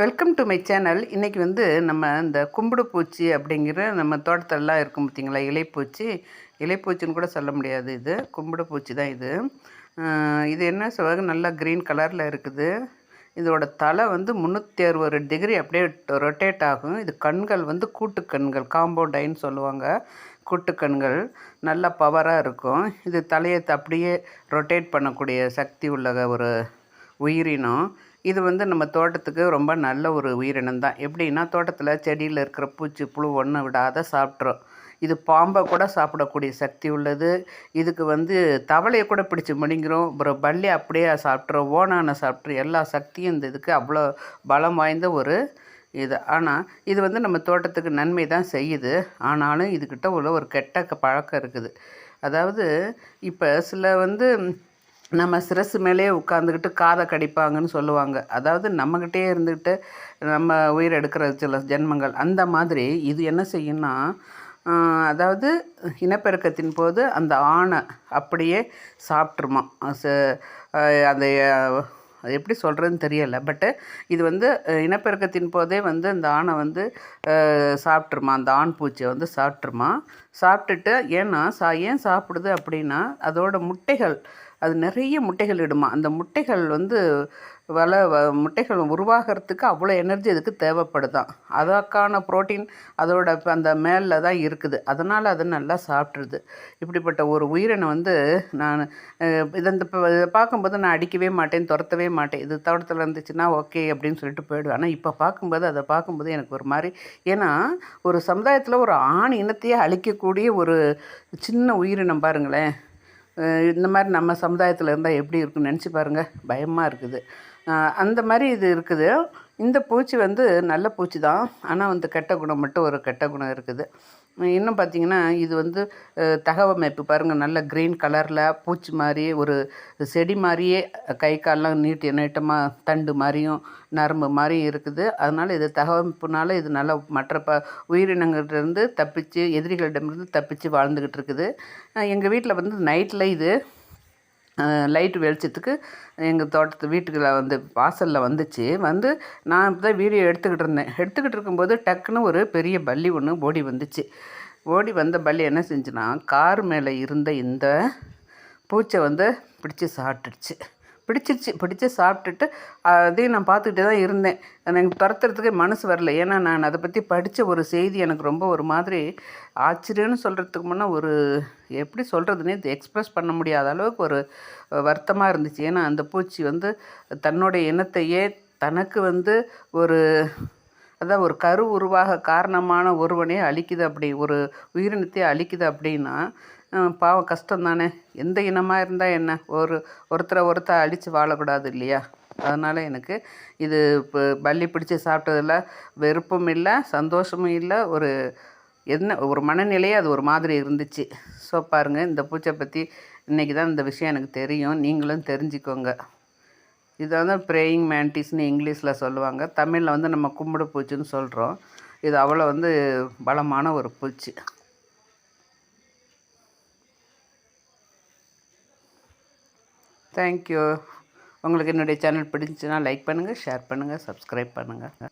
Welcome to my channel இன்றைக்கி வந்து நம்ம இந்த கும்பிடு பூச்சி அப்படிங்கிற நம்ம தோட்டத்திலலாம் இருக்கும் பார்த்திங்களா? இலைப்பூச்சி. இலைப்பூச்சின்னு கூட சொல்ல முடியாது இது. கும்பிடு பூச்சி தான் இது. இது என்ன சொல்லுவாங்க? நல்லா க்ரீன் கலரில் இருக்குது. இதோட தலை வந்து முந்நூற்றி அறுபது டிகிரி அப்படியே ரொட்டேட் ஆகும். இது கண்கள் வந்து கூட்டு கண்கள் காம்பவுண்ட் சொல்லுவாங்க. கூட்டு கண்கள் நல்லா பவராக இருக்கும். இது தலையை அப்படியே ரொட்டேட் பண்ணக்கூடிய சக்தி உள்ள ஒரு உயிரினம். இது வந்து நம்ம தோட்டத்துக்கு ரொம்ப நல்ல ஒரு உயிரினம் தான். எப்படின்னா தோட்டத்தில் செடியில் இருக்கிற பூச்சி புழு ஒன்று விடாத சாப்பிட்ரும் இது பாம்பை கூட சாப்பிடக்கூடிய சக்தி உள்ளது. இதுக்கு வந்து தவளையை கூட பிடிச்சி முடிங்கிறோம் அப்புறம் பல்லி அப்படியே சாப்பிட்றோம் ஓனான சாப்பிட்றோம் எல்லா சக்தியும் இந்த இதுக்கு அவ்வளோ பலம் வாய்ந்த ஒரு இது. ஆனால் இது வந்து நம்ம தோட்டத்துக்கு நன்மை தான் செய்யுது. ஆனாலும் இதுக்கிட்ட உள்ள ஒரு கெட்ட பழக்கம் இருக்குது. அதாவது இப்போ சில வந்து நம்ம சிரசு மேலேயே உட்காந்துக்கிட்டு காதை கடிப்பாங்கன்னு சொல்லுவாங்க. அதாவது நம்மக்கிட்டே இருந்துக்கிட்டு நம்ம உயிர் எடுக்கிற சில ஜென்மங்கள். அந்த மாதிரி இது என்ன செய்யும்னா அதாவது இனப்பெருக்கத்தின் போது அந்த ஆணை அப்படியே சாப்பிட்ருமா. ச- அந்த அது எப்படி சொல்கிறதுன்னு தெரியலை. பட்டு இது வந்து இனப்பெருக்கத்தின் போதே வந்து அந்த ஆணை வந்து சாப்பிட்ருமா. அந்த ஆண் பூச்சியை வந்து சாப்பிட்ருமா. சாப்பிட்டுட்டு ஏன்னா சா ஏன் சாப்பிடுது அப்படின்னா அதோட முட்டைகள் அது நிறைய முட்டைகள் இடுமா. அந்த முட்டைகள் வந்து வள முட்டைகள் உருவாகிறதுக்கு அவ்வளோ எனர்ஜி அதுக்கு தேவைப்படுதான். அதற்கான புரோட்டீன் அதோட அந்த மேலே தான் இருக்குது. அதனால் அது நல்லா சாப்பிட்ருது இப்படிப்பட்ட ஒரு உயிரினை வந்து நான் இதை இந்த இதை பார்க்கும்போது நான் அடிக்கவே மாட்டேன் துரத்தவே மாட்டேன். இது தோட்டத்தில் இருந்துச்சுன்னா ஓகே அப்படின்னு சொல்லிட்டு போயிடுவேன். ஆனால் இப்போ பார்க்கும்போது அதை பார்க்கும்போது எனக்கு ஒரு மாதிரி ஏன்னா ஒரு சமுதாயத்தில் ஒரு ஆண் இனத்தையே அழிக்கக்கூடிய ஒரு சின்ன உயிரினம் பாருங்களேன். இந்த மாதிரி நம்ம சமுதாயத்தில் இருந்தால் எப்படி இருக்குன்னு நினச்சி பாருங்கள் பயமாக இருக்குது. அந்த மாதிரி இது இருக்குது. இந்த பூச்சி வந்து நல்ல பூச்சி தான். ஆனால் வந்து கெட்ட குணம் மட்டும் ஒரு கெட்ட குணம் இருக்குது. இன்னும் பார்த்தீங்கன்னா இது வந்து தகவமைப்பு பாருங்கள் நல்ல க்ரீன் கலரில் பூச்சி மாதிரி ஒரு செடி மாதிரியே கை கால்லாம் நீட்டி நீட்டமாக தண்டு மாதிரியும் நரம்பு மாதிரியும் இருக்குது. அதனால் இது தகவமைப்புனால இது நல்ல மற்ற ப உயிரினங்கள்லேருந்து தப்பிச்சு எதிரிகளிடமிருந்து தப்பிச்சு வாழ்ந்துக்கிட்டு இருக்குது. எங்கள் வீட்டில் வந்து நைட்டில் இது லைட் வெளிச்சத்துக்கு எங்கள் தோட்டத்து வீட்டுக்குள்ள வந்து வாசலில் வந்துச்சு. வந்து நான் இப்போ தான் வீடியோ எடுத்துக்கிட்டு இருந்தேன். எடுத்துக்கிட்டு இருக்கும்போது டக்குன்னு ஒரு பெரிய பல்லி ஒன்று ஓடி வந்துச்சு. ஓடி வந்த பல்லி என்ன செஞ்சுன்னா கார் மேலே இருந்த இந்த பூச்சை வந்து பிடிச்சி சாப்பிட்டுடுச்சு பிடிச்சிருச்சு பிடிச்சி சாப்பிட்டுட்டு அதையும் நான் பார்த்துக்கிட்டே தான் இருந்தேன். எனக்கு துரத்துறதுக்கு மனசு வரல. ஏன்னா நான் அதை பற்றி படித்த ஒரு செய்தி எனக்கு ரொம்ப ஒரு மாதிரி ஆச்சரியம்னு சொல்கிறதுக்கு முன்னே ஒரு எப்படி சொல்கிறதுனே இது எக்ஸ்ப்ரெஸ் பண்ண முடியாத அளவுக்கு ஒரு வருத்தமாக இருந்துச்சு. ஏன்னா அந்த பூச்சி வந்து தன்னுடைய இனத்தையே தனக்கு வந்து ஒரு அதான் ஒரு கரு உருவாக காரணமான ஒருவனே அழிக்குது அப்படி ஒரு உயிரினத்தை அழிக்குது அப்படின்னா பாவம் கஷ்டம் தானே எந்த இனமாக இருந்தால் என்ன? ஒரு ஒருத்தரை ஒருத்தர் அழித்து வாழக்கூடாது இல்லையா? அதனால் எனக்கு இது இப்போ பள்ளி பிடிச்சி சாப்பிட்டதில் வெறுப்பும் இல்லை சந்தோஷமும் இல்லை ஒரு என்ன ஒரு மனநிலையே அது ஒரு மாதிரி இருந்துச்சு. ஸோ பாருங்கள் இந்த பூச்சை பற்றி இன்றைக்கி தான் இந்த விஷயம் எனக்கு தெரியும். நீங்களும் தெரிஞ்சுக்கோங்க. இது வந்து ப்ரேயிங் மேண்டிஸ்னு இங்கிலீஷில் சொல்லுவாங்க. தமிழில் வந்து நம்ம கும்பிடு பூச்சின்னு சொல்கிறோம் இது அவ்வளோ வந்து பலமான ஒரு பூச்சி. தேங்க்யூ உங்களுக்கு என்னுடைய சேனல் பிடிச்சுன்னா லைக் பண்ணுங்கள் ஷேர் பண்ணுங்கள் சப்ஸ்கிரைப் பண்ணுங்கள்